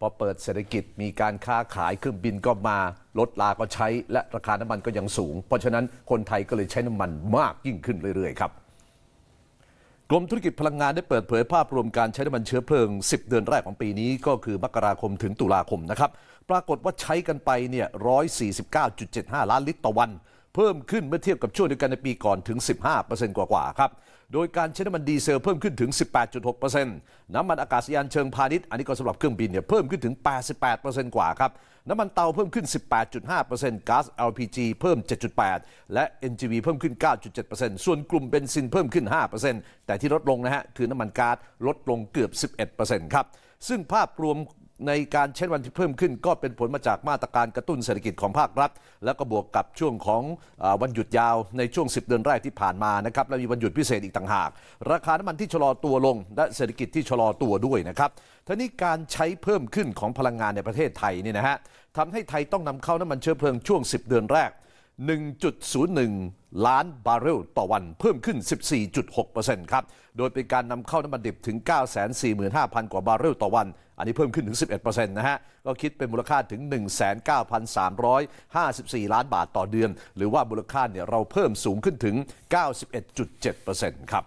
พอเปิดเศรษฐกิจมีการค้าขายเครื่องบินก็มารถลาก็ใช้ และราคาน้ำมันก็ยังสูง เพราะฉะนั้นคนไทยก็เลยใช้น้ำมันมากยิ่งขึ้นเรื่อยๆครับกรมธุรกิจพลังงานได้เปิดเผยภาพรวมการใช้น้ำมันเชื้อเพลิง 10 เดือนแรกของปีนี้ก็คือมกราคมถึงตุลาคมนะครับ ปรากฏว่าใช้กันไปเนี่ย149.75 ล้านลิตรต่อวัน เพิ่มขึ้นเมื่อเทียบกับช่วงเดียวกันในปีก่อนถึง 15%กว่าๆครับ โดยการใช้น้ำมันดีเซลเพิ่มขึ้นถึง 18.6%น้ำมันอากาศยานเชิงพาณิชย์อันนี้ก็สำหรับเครื่องบินเนี่ยเพิ่มขึ้นถึง 88%กว่าครับ น้ำมันเตาเพิ่มขึ้น 18.5%ก๊าซ LPG เพิ่ม 7.8%และ NGV เพิ่มขึ้น 9.7%ส่วนกลุ่มเบนซินเพิ่มขึ้น 5%แต่ที่ลดลงนะฮะคือน้ำมันก๊าซลดลงเกือบ 11%ครับซึ่งภาพรวม ในการเช้วันที่เพิ่มขึ้น ก็เป็นผลมาจากมาตรการกระตุ้นเศรษฐกิจของภาครัฐ แล้วก็บวกกับช่วงของวันหยุดยาวในช่วง 10 เดือนแรกที่ผ่านมานะครับและมีวันหยุดพิเศษอีกต่างหาก ราคาน้ำมันที่ชะลอตัวลง และเศรษฐกิจที่ชะลอตัวด้วยนะครับท่านี้การใช้เพิ่มขึ้นของพลังงานในประเทศไทยเนี่ยนะฮะทำให้ไทยต้องนำเข้าน้ำมันเชื้อเพลิงช่วง 10 เดือนแรก 1.01 ล้านบาร์เรลต่อวันเพิ่มขึ้น 14.6%ครับ โดยเป็นการนำเข้าน้ำมันดิบถึง 945,000 กว่าบาร์เรลต่อวัน อันนี้เพิ่มขึ้นถึง 11%นะฮะ ก็คิดเป็นมูลค่าถึง 19,354 ล้านบาทต่อเดือน หรือว่ามูลค่าเนี่ยเราเพิ่มสูงขึ้นถึง 91.7%ครับ